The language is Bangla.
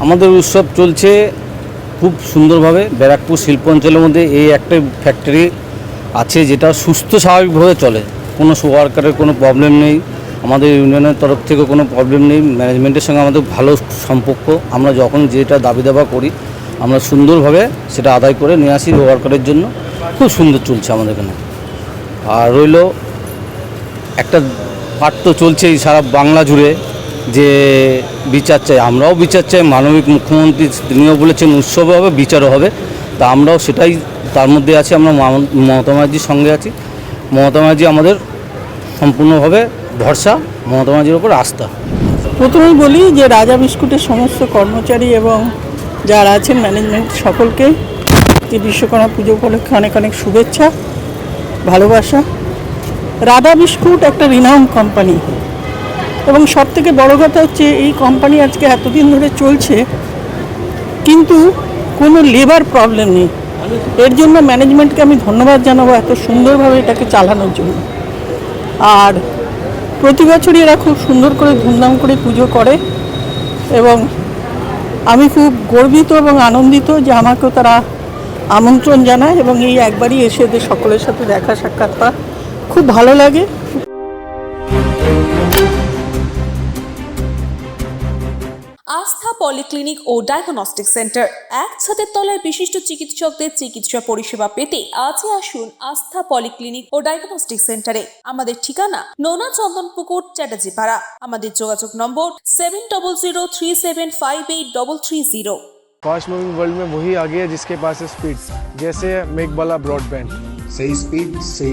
আমাদের উৎসব চলছে খুব সুন্দরভাবে ব্যারাকপুর শিল্প অঞ্চলের মধ্যে এই একটা ফ্যাক্টরি আছে যেটা সুস্থ স্বাভাবিকভাবে চলে। কোনো ওয়ার্কারের কোনো প্রবলেম নেই। আমাদের ইউনিয়নের তরফ থেকে কোনো প্রবলেম নেই। ম্যানেজমেন্টের সঙ্গে আমাদের ভালো সম্পর্ক। আমরা যখন যেটা দাবি দাবা করি, আমরা সুন্দরভাবে সেটা আদায় করে নিয়ে আসি ওয়ার্কারের জন্য। খুব সুন্দর চলছে আমাদের এখানে। আর রইল একটা পাঠ তো চলছেই সারা বাংলা জুড়ে যে বিচার চাই। আমরাও বিচার চাই, মানবিক মুখ্যমন্ত্রী তিনিও বলেছেন উৎসবও হবে, বিচারও হবে। তা আমরাও সেটাই, তার মধ্যে আছি আমরা মমতা ব্যানার্জির সঙ্গে আছি। মমতা ব্যানার্জি আমাদের সম্পূর্ণভাবে ভরসা, মমতা ব্যানার্জির ওপর আস্থা। প্রথমেই বলি যে রাজা বিস্কুটের সমস্ত কর্মচারী এবং যারা আছেন ম্যানেজমেন্ট সকলকে যে বিশ্বকর্মা পুজো উপলক্ষে অনেক অনেক শুভেচ্ছা, ভালোবাসা। রাধা বিস্কুট একটা রিনাউন কোম্পানি এবং সব থেকে বড় কথা হচ্ছে এই কোম্পানি আজকে এতদিন ধরে চলছে, কিন্তু কোনো লেবার প্রবলেম নেই। এর জন্য ম্যানেজমেন্টকে আমি ধন্যবাদ জানাব এত সুন্দরভাবে এটাকে চালানোর জন্য। আর প্রতি বছরই এরা খুব সুন্দর করে ধুমধাম করে পুজো করে এবং আমি খুব গর্বিত এবং আনন্দিত যে আমাকেও তারা আমন্ত্রণ জানায় এবং এই একবারই এসে এদের সকলের সাথে দেখা সাক্ষাৎ খুব ভালো লাগে। পলিক্লিনিক ও ডায়াগনস্টিক সেন্টার এক ছাদের তলায় বিশিষ্ট চিকিৎসকদের চিকিৎসা পরিষেবা পেতে আজই আসুন আস্থা পলিক্লিনিক ও ডায়াগনস্টিক সেন্টারে আমাদের ঠিকানা নোনা চন্দন পুকুর চ্যাটার্জি পাড়া আমাদের যোগাযোগ নম্বর seven double zero three seven five eight double three zero fast moving world মেয়ে ওই আগে জিসকে जिसके স্পিড है स्पीड जैसे मेघबाला ब्रॉडबैंड सही स्पीड सही